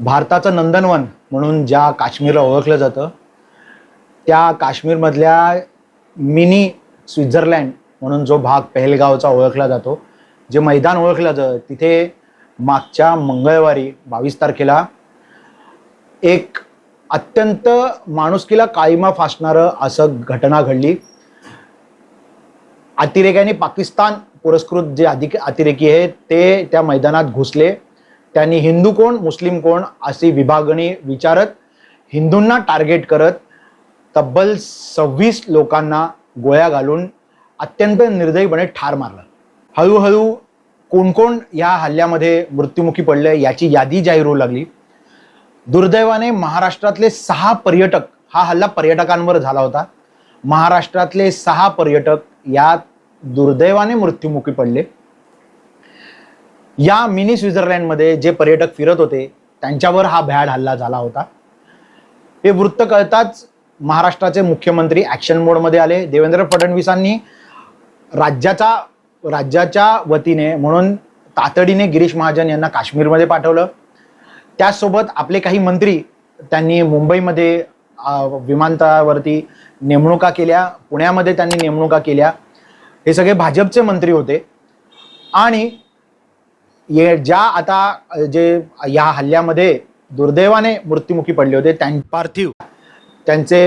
भारताचं नंदनवन म्हणून ज्या काश्मीरला ओळखलं जातं त्या काश्मीरमधल्या मिनी स्वित्झर्लँड म्हणून जो भाग पहलगावचा ओळखला जातो जे मैदान ओळखलं जातं तिथे मागच्या मंगळवारी बावीस तारखेला एक अत्यंत माणुसकीला काळीमा फासणारं असं घटना घडली. अतिरेक्याने पाकिस्तान पुरस्कृत जे अधिक अतिरेकी आहेत ते त्या मैदानात घुसले. त्यांनी हिंदू कोण मुस्लिम कोण अशी विभागणी विचारत हिंदूंना टार्गेट करत तब्बल सव्वीस लोकांना गोळ्या घालून अत्यंत निर्दयीपणे ठार मारलं. हळूहळू कोण कोण या हल्ल्यामध्ये मृत्युमुखी पडले याची यादी जाहीर होऊ लागली. दुर्दैवाने महाराष्ट्रातले सहा पर्यटक हा हल्ला पर्यटकांवर झाला होता. महाराष्ट्रातले सहा पर्यटक यात दुर्दैवाने मृत्युमुखी पडले. या मिनी स्वित्झर्लंडमध्ये जे पर्यटक फिरत होते त्यांच्यावर हा भ्याड हल्ला झाला होता. हे वृत्त कळताच महाराष्ट्राचे मुख्यमंत्री ॲक्शन मोडमध्ये आले. देवेंद्र फडणवीसांनी राज्याचा राज्याच्या वतीने म्हणून तातडीने गिरीश महाजन यांना काश्मीरमध्ये पाठवलं. त्याचसोबत आपले काही मंत्री त्यांनी मुंबईमध्ये विमानतळावरती नेमणुका केल्या. पुण्यामध्ये त्यांनी नेमणुका केल्या. हे सगळे भाजपचे मंत्री होते. आणि ये ज्या आता जे या हल्ल्यामध्ये दुर्दैवाने मृत्युमुखी पडले होते त्यां पार्थिव. त्यांचे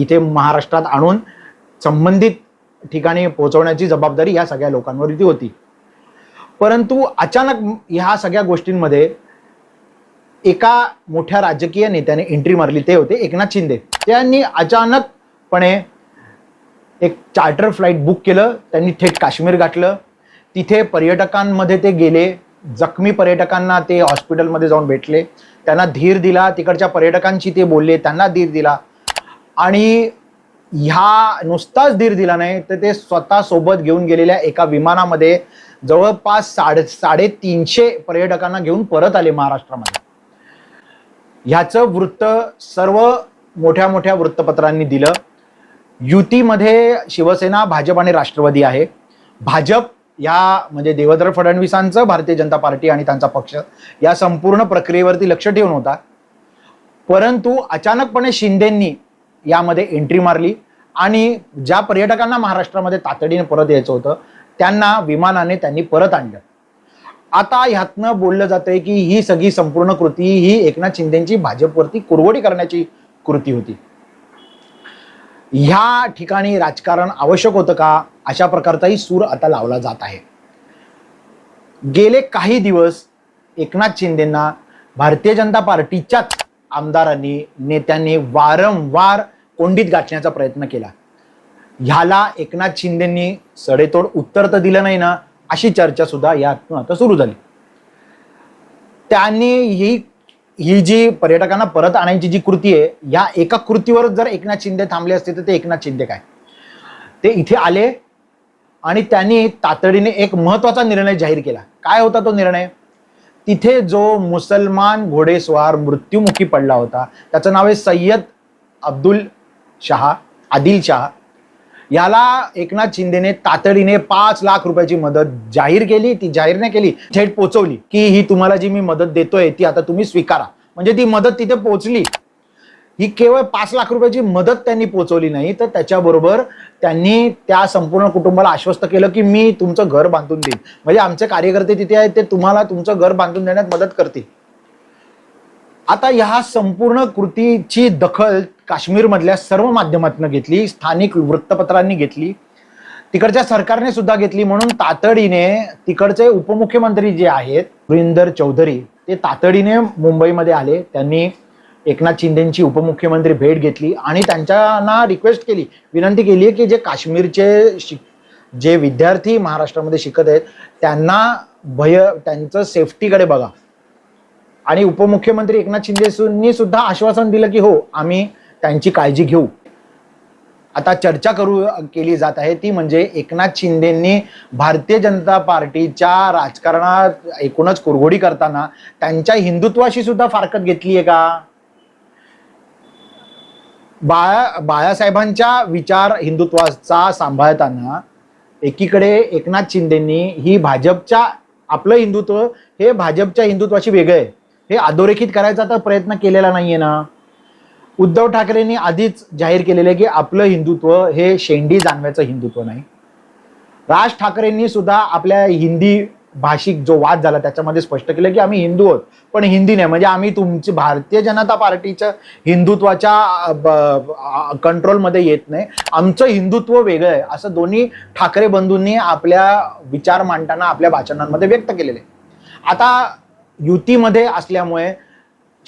इथे महाराष्ट्रात आणून संबंधित ठिकाणी पोहोचवण्याची जबाबदारी या सगळ्या लोकांवरती होती. परंतु अचानक ह्या सगळ्या गोष्टींमध्ये एका मोठ्या राजकीय नेत्याने एंट्री मारली ते होते एकनाथ शिंदे. त्यांनी अचानकपणे एक चार्टर फ्लाईट बुक केलं त्यांनी थेट काश्मीर गाठलं तिथे पर्यटकांमध्ये ते गेले जखमी पर्यटकांना ते हॉस्पिटलमध्ये जाऊन भेटले. त्यांना धीर दिला तिकडच्या पर्यटकांशी ते बोलले त्यांना धीर दिला. आणि ह्या नुसताच धीर दिला नाही तर ते स्वतः सोबत घेऊन गेलेल्या एका विमानामध्ये जवळपास साडे साडेतीनशे पर्यटकांना घेऊन परत आले महाराष्ट्रामध्ये. ह्याचं वृत्त सर्व मोठ्या मोठ्या वृत्तपत्रांनी दिलं. युतीमध्ये शिवसेना भाजप आणि राष्ट्रवादी आहे. भाजप या म्हणजे देवेंद्र फडणवीसांचं भारतीय जनता पार्टी आणि त्यांचा पक्ष या संपूर्ण प्रक्रियेवरती लक्ष ठेवून होता. परंतु अचानकपणे शिंदेंनी यामध्ये एंट्री मारली आणि ज्या पर्यटकांना महाराष्ट्रामध्ये तातडीने परत यायचं होतं त्यांना विमानाने त्यांनी परत आणलं. आता ह्यातनं बोललं जातंय की ही सगळी संपूर्ण कृती ही एकनाथ शिंदेची भाजपवरती कुरवडी करण्याची कृती होती. ह्या ठिकाणी राजकारण आवश्यक होतं का? अशा प्रकारचाही सूर आता लावला जात आहे. गेले काही दिवस एकनाथ शिंदेंना भारतीय जनता पार्टीच्याच आमदारांनी नेत्यांनी वारंवार कोंडीत गाठण्याचा प्रयत्न केला. ह्याला एकनाथ शिंदेंनी सडेतोड उत्तर तर दिलं नाही ना अशी चर्चा सुद्धा यातून आता सुरू झाली. त्यांनी ही ही जी पर्यटकांना परत आणायची जी कृती आहे या एका कृतीवर जर एकनाथ शिंदे थांबले असते तर ते एकनाथ शिंदे काय? ते इथे आले आणि त्यांनी तातडीने एक महत्त्वाचा निर्णय जाहीर केला. काय होता तो निर्णय? तिथे जो मुसलमान घोडेस्वार मृत्युमुखी पडला होता त्याचं नाव आहे सय्यद अब्दुल शहा आदिल शहा. याला एकनाथ शिंदेने तातडीने पाच लाख रुपयाची मदत जाहीर केली ती जाहीर नाही केली थेट पोचवली की ही तुम्हाला जी मी मदत देतोय ती आता तुम्ही स्वीकारा. म्हणजे ती मदत तिथे पोचली. ही केवळ पाच लाख रुपयाची मदत त्यांनी पोचवली नाही तर त्याच्याबरोबर त्यांनी त्या संपूर्ण कुटुंबाला आश्वस्त केलं की मी तुमचं घर बांधून देईन. म्हणजे आमचे कार्यकर्ते तिथे आहेत ते तुम्हाला तुमचं घर बांधून देण्यात मदत करतील. आता ह्या संपूर्ण कृतीची दखल काश्मीरमधल्या सर्व माध्यमातून घेतली स्थानिक वृत्तपत्रांनी घेतली तिकडच्या सरकारने सुद्धा घेतली म्हणून तातडीने तिकडचे उपमुख्यमंत्री जे आहेत सुरिंदर चौधरी ते तातडीने मुंबईमध्ये आले. त्यांनी एकनाथ शिंदेची उपमुख्यमंत्री भेट घेतली आणि त्यांच्याना रिक्वेस्ट केली विनंती केली आहे की जे काश्मीरचे शिक जे विद्यार्थी महाराष्ट्रामध्ये शिकत आहेत त्यांना भय त्यांचं सेफ्टीकडे बघा. आणि उपमुख्यमंत्री एकनाथ शिंदेनी सुद्धा आश्वासन दिलं की हो आम्ही त्यांची काळजी घेऊ. आता चर्चा करू केली जात आहे ती म्हणजे एकनाथ शिंदेंनी भारतीय जनता पार्टीच्या राजकारणात एकूणच कुरघोडी करताना त्यांच्या हिंदुत्वाशी सुद्धा फारकत घेतली आहे का? बाळा बाळासाहेबांच्या विचार हिंदुत्वाचा सांभाळताना एकीकडे एकनाथ शिंदेंनी ही भाजपच्या आपलं हिंदुत्व हे भाजपच्या हिंदुत्वाशी वेगळं आहे. हे अधोरेखित करायचा तर प्रयत्न केलेला नाहीये ना? उद्धव ठाकरेंनी आधीच जाहीर केलेलं आहे की आपलं हिंदुत्व हे शेंडी जाणव्याचं हिंदुत्व नाही. राज ठाकरेंनी सुद्धा आपल्या हिंदी भाषिक जो वाद झाला त्याच्यामध्ये स्पष्ट केलं की आम्ही हिंदू आहोत पण हिंदी नाही. म्हणजे आम्ही तुमची भारतीय जनता पार्टीच्या हिंदुत्वाच्या कंट्रोलमध्ये येत नाही. आमचं हिंदुत्व वेगळं आहे. असं दोन्ही ठाकरे बंधूंनी आपल्या विचार मांडताना आपल्या भाषणांमध्ये व्यक्त केलेले आहे. आता युतीमध्ये असल्यामुळे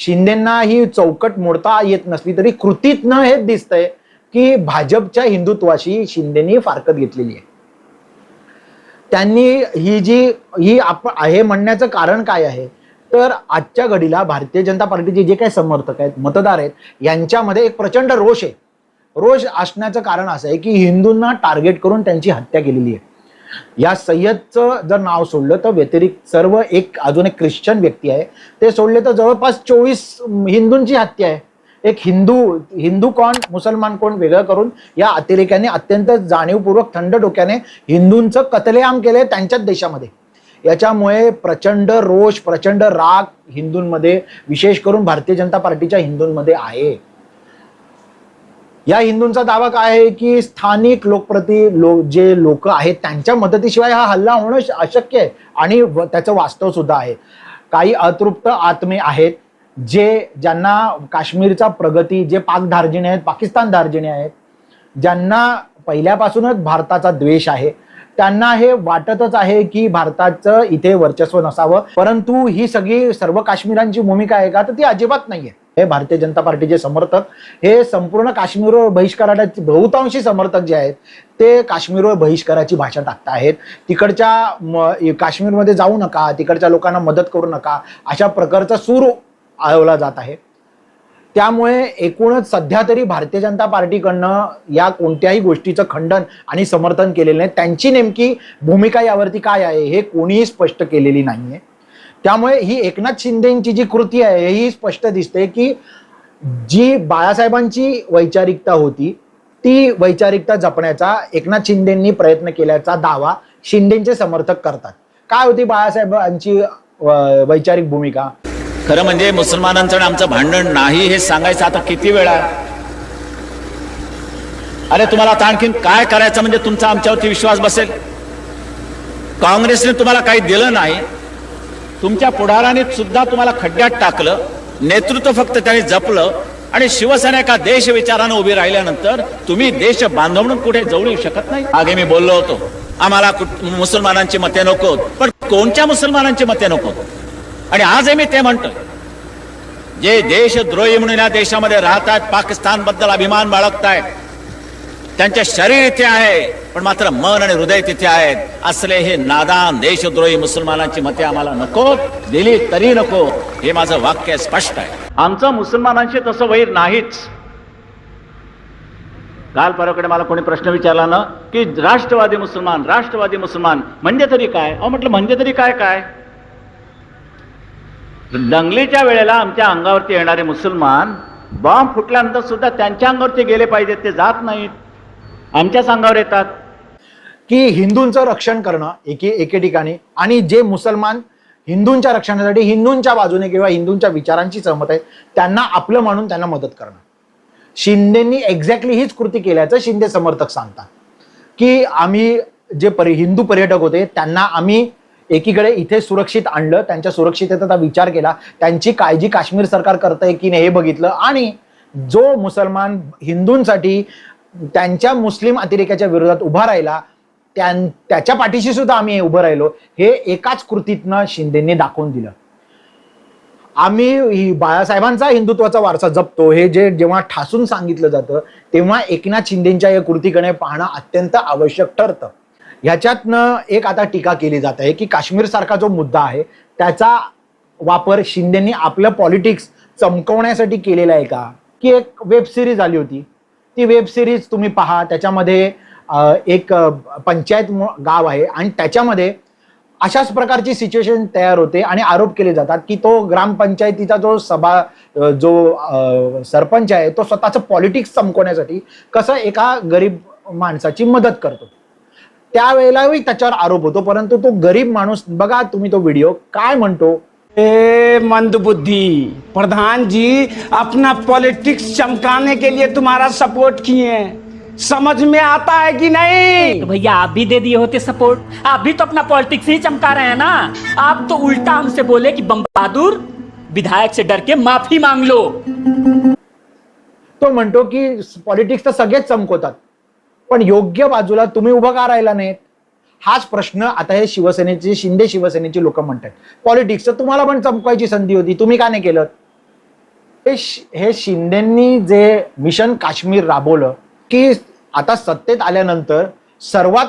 शिंदेना ही चौकट मोडता येत नसली तरी कृतीतनं हेच दिसतंय की भाजपच्या हिंदुत्वाशी शिंदेनी फारकत घेतलेली आहे. त्यांनी ही जी ही आप हे म्हणण्याचं कारण काय आहे? तर आजच्या घडीला भारतीय जनता पार्टीचे जे काही समर्थक आहेत मतदार आहेत यांच्यामध्ये एक प्रचंड रोष आहे. रोष असण्याचं कारण असं आहे की हिंदूंना टार्गेट करून त्यांची हत्या केलेली आहे. या सय्यदचं जर नाव सोडलं तर व्यतिरिक्त सर्व एक अजून एक ख्रिश्चन व्यक्ती आहे. ते सोडले तर जवळपास चोवीस हिंदूंची हत्या आहे. एक हिंदू हिंदू कोण मुसलमान कोण वेगळं करून या अतिरेक्याने अत्यंत जाणीवपूर्वक थंड डोक्याने हिंदूंचं कतलेआम केलंय त्यांच्याच देशामध्ये. याच्यामुळे प्रचंड रोष प्रचंड राग हिंदूंमध्ये विशेष करून भारतीय जनता पार्टीच्या हिंदूंमध्ये आहे. या हिंदूंचा दावा काय आहे की स्थानिक लोकप्रती लो जे लोक आहेत त्यांच्या मदतीशिवाय हा हल्ला होणं अशक्य आहे आणि व- त्याचं वास्तव सुद्धा आहे. काही अतृप्त आत्मे आहेत जे ज्यांना काश्मीरचा प्रगती जे पाक धार्जिणे आहेत पाकिस्तान धार्जिणे आहेत ज्यांना पहिल्यापासूनच भारताचा द्वेष आहे त्यांना हे वाटतच आहे की भारताचं इथे वर्चस्व नसावं. परंतु ही सगळी सर्व काश्मीरांची भूमिका आहे का? तर ती अजिबात नाहीये. हे भारतीय जनता पार्टीचे समर्थक हे संपूर्ण काश्मीरवर बहिष्काराचे बहुतांशी समर्थक जे आहेत ते काश्मीरवर बहिष्काराची भाषा टाकताहेत. तिकडच्या म- काश्मीरमध्ये जाऊ नका तिकडच्या लोकांना मदत करू नका अशा प्रकारचा सूर आळवला जात आहे. त्यामुळे एकूणच सध्या तरी भारतीय जनता पार्टीकडनं या कोणत्याही गोष्टीचं खंडन आणि समर्थन केलेलं नाही. त्यांची नेमकी भूमिका यावरती काय आहे हे कोणीही स्पष्ट केलेली नाहीये. त्यामुळे ही एकनाथ शिंदेची जी कृती आहे ही स्पष्ट दिसते की जी बाळासाहेबांची वैचारिकता होती ती वैचारिकता जपण्याचा एकनाथ शिंदेंनी प्रयत्न केल्याचा दावा शिंदेचे समर्थक करतात. काय होती बाळासाहेबांची वैचारिक भूमिका? खरं म्हणजे मुसलमानांचं आणि आमचं भांडण नाही हे सांगायचं आता किती वेळा अरे तुम्हाला आता आणखीन काय करायचं म्हणजे तुमचा आमच्यावरती विश्वास बसेल? काँग्रेसने तुम्हाला काही दिलं नाही. तुमच्या पुढाराने सुद्धा तुम्हाला खड्ड्यात टाकलं नेतृत्व फक्त त्याने जपलं आणि शिवसेना एका देश विचारानं उभी राहिल्यानंतर तुम्ही देश बांधव म्हणून कुठे जवळ येऊ शकत नाही? मागे मी बोललो होतो आम्हाला मुसलमानांची मते नको पण कोणत्या मुसलमानांची मते नको आणि आजही मी ते म्हणतो जे देशद्रोही म्हणून या देशामध्ये राहतात पाकिस्तानबद्दल अभिमान बाळगतायत त्यांच्या शरीर इथे आहे पण मात्र मन आणि हृदय तिथे आहेत. असले हे नादान देशद्रोही मुसलमानांची मते आम्हाला नको दिली तरी नको हे माझं वाक्य स्पष्ट आहे. आमचं मुसलमानांशी तसं वैर नाहीच. काल परवाकडे मला कोणी प्रश्न विचारला ना की राष्ट्रवादी मुसलमान राष्ट्रवादी मुसलमान म्हणजे तरी काय? अहो म्हटलं म्हणजे तरी काय काय? दंगलीच्या वेळेला आमच्या अंगावरती येणारे मुसलमान बॉम्ब फुटल्यानंतर सुद्धा त्यांच्या अंगावरती गेले पाहिजेत ते जात नाहीत. आमच्या सांगावर येतात. की हिंदूंचं रक्षण करणं एके एके ठिकाणी आणि जे मुसलमान हिंदूंच्या रक्षणासाठी हिंदूंच्या बाजूने किंवा हिंदूंच्या विचारांची सहमत आहे त्यांना आपलं मानून त्यांना मदत करणं. शिंदेनी एक्झॅक्टली हीच कृती केल्याचं शिंदे समर्थक सांगतात. की आम्ही जे परि हिंदू पर्यटक होते त्यांना आम्ही एकीकडे इथे सुरक्षित आणलं त्यांच्या सुरक्षिततेचा विचार केला त्यांची काळजी काश्मीर सरकार करतंय की नाही हे बघितलं आणि जो मुसलमान हिंदूंसाठी त्यांच्या मुस्लिम अतिरेकाच्या विरोधात उभा राहिला त्यां त्याच्या पाठीशी सुद्धा आम्ही उभं राहिलो. हे एकाच कृतीतनं शिंदेंनी दाखवून दिलं. आम्ही बाळासाहेबांचा हिंदुत्वाचा वारसा जपतो. हे जे जेव्हा ठासून सांगितलं जातं तेव्हा एकनाथ शिंदेच्या या कृतीकडे पाहणं अत्यंत आवश्यक ठरतं. ह्याच्यातनं एक आता टीका केली जात आहे की काश्मीर सारखा जो मुद्दा आहे त्याचा वापर शिंदेंनी आपलं पॉलिटिक्स चमकवण्यासाठी केलेला आहे का? की एक वेब सिरीज आली होती. ती वेब सिरीज तुम्ही पहा त्याच्यामध्ये एक पंचायत गाव आहे आणि त्याच्यामध्ये अशाच प्रकारची सिच्युएशन तयार होते आणि आरोप केले जातात की तो ग्रामपंचायतीचा जो सभा जो सरपंच आहे तो स्वतःचं पॉलिटिक्स चमकवण्यासाठी कसं एका गरीब माणसाची मदत करतो. त्यावेळेलाही त्याच्यावर आरोप होतो परंतु तो गरीब माणूस बघा तुम्ही तो व्हिडिओ काय म्हणतो? ए मंदबुद्धि प्रधान जी अपना पॉलिटिक्स चमकाने के लिए तुम्हारा सपोर्ट किए हैं। समझ में आता है कि नहीं? तो भैया आप भी दे दिए होते सपोर्ट। आप भी तो अपना पॉलिटिक्स ही चमका रहे हैं ना? आप तो उल्टा हमसे बोले कि बम बहादुर विधायक से डर के माफी मांग लो। तो म्हणतो की पॉलिटिक्स तर सगळेच चमकवतात. पण योग्य बाजूला तुम्ही उभं का राहिला नाहीत? हाच प्रश्न आता हे शिवसेनेचे शिंदे शिवसेनेची लोक म्हणतात पॉलिटिक्स तर तुम्हाला पण चमकायची संधी होती. तुम्ही का नाही केलं? हे शि- हे शिंदेंनी जे मिशन काश्मीर राबवलं की आता सत्तेत आल्यानंतर सर्वात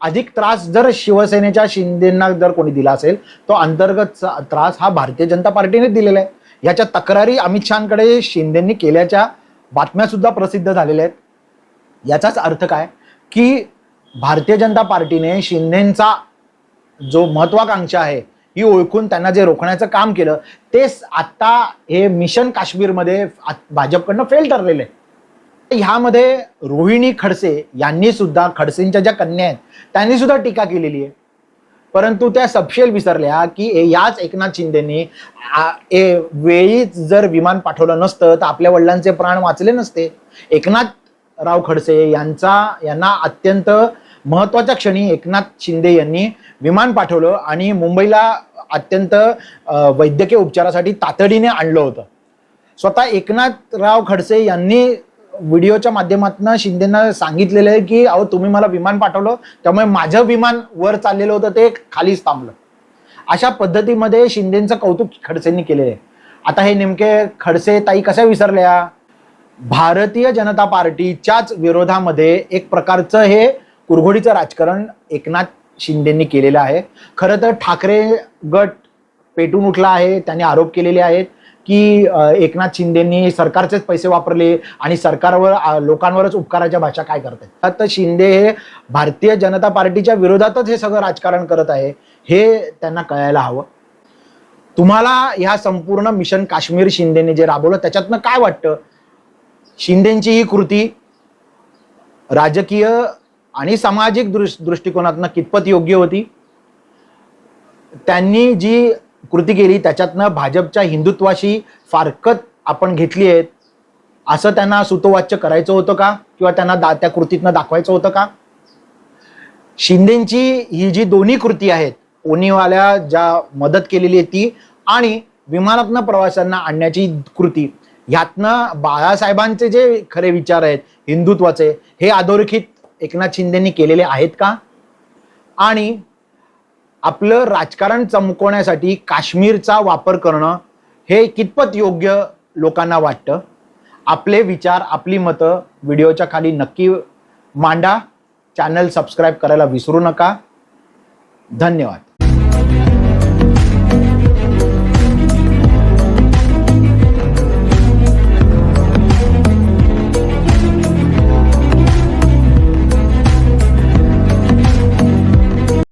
अधिक त्रास जर शिवसेनेच्या शिंदेना जर कोणी दिला असेल तो अंतर्गत चा- त्रास हा भारतीय जनता पार्टीने दिलेला आहे. याच्या तक्रारी अमित शहाकडे शिंदेंनी केल्याच्या बातम्या सुद्धा प्रसिद्ध झालेल्या आहेत. याचाच अर्थ काय? की भारतीय जनता पार्टीने शिंदेचा जो महत्वाकांक्षा आहे ही ओळखून त्यांना जे रोखण्याचं काम केलं तेच आता हे मिशन काश्मीरमध्ये आ- भाजपकडनं फेल ठरलेलं आहे ह्यामध्ये रोहिणी खडसे यांनी सुद्धा खडसेंच्या ज्या कन्या आहेत त्यांनी सुद्धा टीका केलेली आहे. परंतु त्या सपशेल विसरल्या की ए- याच एकनाथ शिंदेनी ए- वेळीच जर विमान पाठवलं नसतं तर आपल्या वडिलांचे प्राण वाचले नसते. एकनाथराव खडसे यांचा यांना अत्यंत महत्त्वाच्या क्षणी एकनाथ शिंदे यांनी विमान पाठवलं आणि मुंबईला अत्यंत वैद्यकीय उपचारासाठी तातडीने आणलं होतं. स्वतः एकनाथराव खडसे यांनी व्हिडिओच्या माध्यमातून शिंदेना सांगितलेलं आहे की अहो तुम्ही मला विमान पाठवलं त्यामुळे माझं विमान वर चाललेलं होतं ते खालीच थांबलं. अशा पद्धतीमध्ये शिंदेचं कौतुक खडसेंनी केलेलं आहे. आता हे नेमके खडसे ताई कशा विसरल्या? भारतीय जनता पार्टीच्याच विरोधामध्ये एक प्रकारचं हे कुरघोडीचं राजकारण एकनाथ शिंदेंनी केलेलं आहे. खरं तर ठाकरे गट पेटून उठला आहे. त्यांनी आरोप केलेले आहेत की एकनाथ शिंदेंनी सरकारचेच पैसे वापरले आणि सरकारवर लोकांवरच उपकाराच्या भाषा काय करतात तर शिंदे हे भारतीय जनता पार्टीच्या विरोधातच हे सगळं राजकारण करत आहे हे त्यांना कळायला हवं. तुम्हाला ह्या संपूर्ण मिशन काश्मीर शिंदेने जे राबवलं त्याच्यातनं काय वाटतं? शिंदेची ही कृती राजकीय आणि सामाजिक दृष् दृष्टिकोनातनं कितपत योग्य होती? त्यांनी जी कृती केली त्याच्यातनं भाजपच्या हिंदुत्वाशी फारकत आपण घेतली आहेत असं त्यांना सुतोवाच्य करायचं होतं का? किंवा त्यांना दा त्या कृतीतनं दाखवायचं होतं का? शिंदेची ही जी दोन्ही कृती आहेत ओनीवाल्या ज्या मदत केलेली आहे ती आणि विमानातनं प्रवाशांना आणण्याची कृती ह्यातनं बाळासाहेबांचे जे खरे विचार आहेत हिंदुत्वाचे हे अधोरेखित एकनाथ शिंदेनी केलेले आहेत का? आणि आपलं राजकारण चमकवण्यासाठी काश्मीरचा वापर करणं हे कितपत योग्य लोकांना वाटतं? आपले विचार आपली मतं व्हिडिओच्या खाली नक्की मांडा. चॅनल सबस्क्राईब करायला विसरू नका. धन्यवाद.